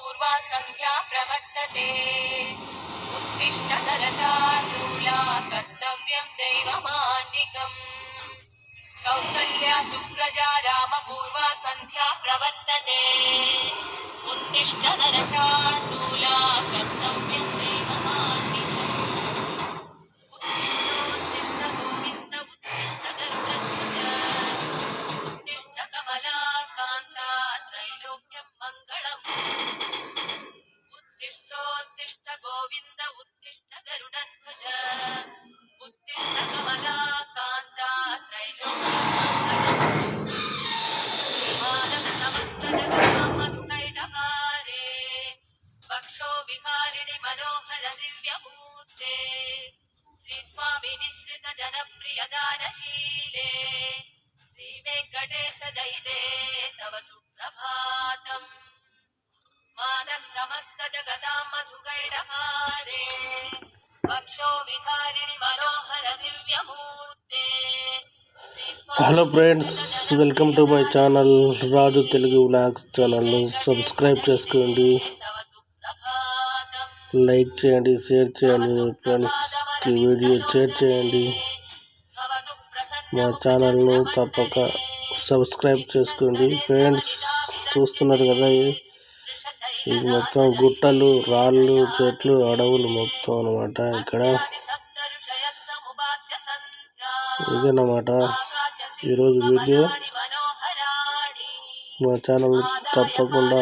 सन्ध्या प्रवर्तते उत्तिष्ठ नरशार्दूला कर्तव्यं दैवमान्निकम् कौसल्या सुप्रजा रामपूर्वा सन्ध्या प्रवर्तते उत्तिष्ठ विहारिणि मनोहर दिव्यमूर्ते श्रीस्वामि निःसृत जनप्रियदानशीले श्रीवेङ्कटेश दयिते तव सुप्रभातम् मानः समस्त जगतां मधुकैटहारे वक्षो विहारिणि मनोहर दिव्यमूर्ते hello friends welcome to my channel Raju Telugu vlogs ఛానల్ను సబ్స్క్రైబ్ చేసుకోండి తవ సుప్రభాతం లైక్ చేయండి షేర్ చేయండి ఫ్రెండ్స్కి వీడియో షేర్ చేయండి. మా ఛానల్ను తప్పక సబ్స్క్రైబ్ చేసుకోండి. ఫ్రెండ్స్ చూస్తున్నారు కదా ఇది ఇది మొత్తం గుట్టలు రాళ్ళు చెట్లు అడవులు మొత్తం అనమాట ఇక్కడ. ఇదన్నమాట. ఈరోజు వీడియో. మా ఛానల్ తప్పకుండా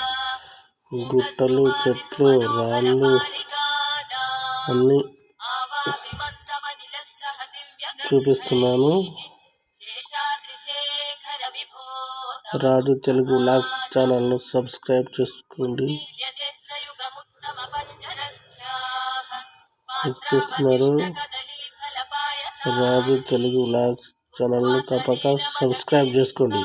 గుట్టలు చెట్లు రాళ్ళు అన్నీ చూపిస్తున్నాను. రాజు తెలుగు లాగ్స్ ఛానల్ను సబ్స్క్రైబ్ చేసుకోండి. చూస్తున్నారు. రాజు తెలుగు లాగ్స్ ఛానల్ను తప్పక సబ్స్క్రైబ్ చేసుకోండి.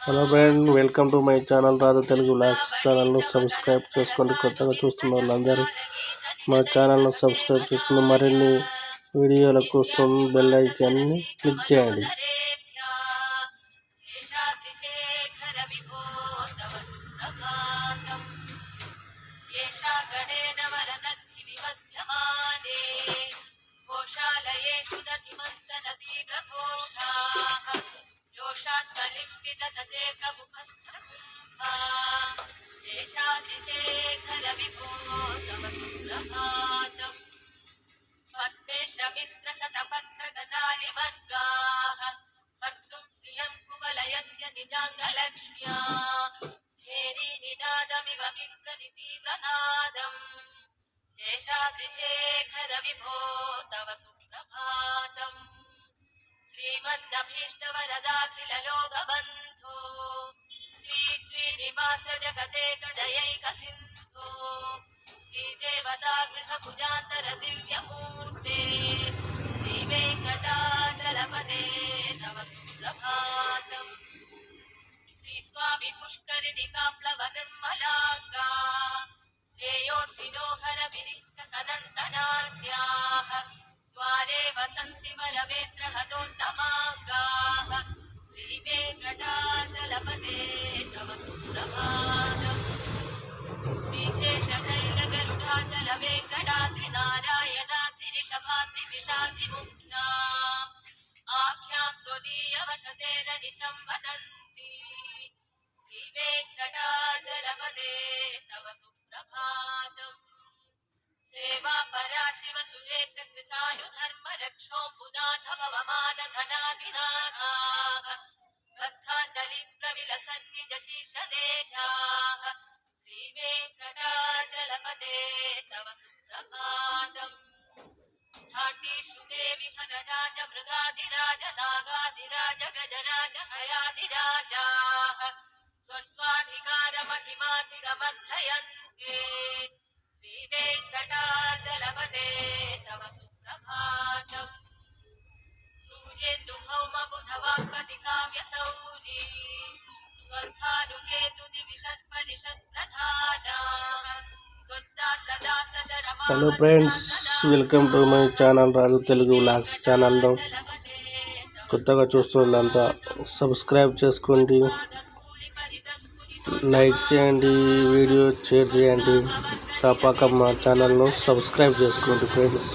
Hello friend welcome to my channel Raju Telugu vlogs ఛానల్ను సబ్స్క్రైబ్ చేసుకోండి కొత్తగా చూస్తున్న వాళ్ళందరూ మా ఛానల్ను సబ్స్క్రైబ్ చేసుకుని మరిన్ని వీడియోల కోసం బెల్ ఐకాన్ని క్లిక్ చేయండి. गोतमसुप्रभातम् भक्ते शमित्रशतपत्रगदालिवर्गाः कर्तुम् श्रियम् कुवलयस्य विभो तव सुप्रभातम्। श्रीमन्दभीष्टवरदाखिललोकबन्धो Shri Si te va a dar, me te. श्रीवेङ्कटाचलपदे तव सुप्रभातम्। सेवा परा शिव सुरेश कृशाशु धर्म रक्षोम्बुनाथ भवमानधनाधिना गाञ्जलि प्रविलसन्निजशीष देजाः श्रीवेङ्कटाचलपदे तव सुप्रभा గజాధిరాజ నాగాధిరాజ గజరాజ హయాధిరాజా స్వస్వాధికార మహిమాధిరమర్ధయంతే శ్రీ వెంకటాచలపదే తవ సుప్రభాతం సూర్యేందు భౌమ బుధవాక్పతి కావ్య సౌరీ స్వర్భానుకేతు దివిషత్ పరిషత్ ప్రధానా hello friends welcome to my channel Raju Telugu vlogs ఛానల్లో కొత్తగా చూస్తున్న సబ్స్క్రైబ్ చేసుకోండి. లైక్ చేయండి వీడియో షేర్ చేయండి. తప్పక మా ఛానల్ను సబ్స్క్రైబ్ చేసుకోండి ఫ్రెండ్స్.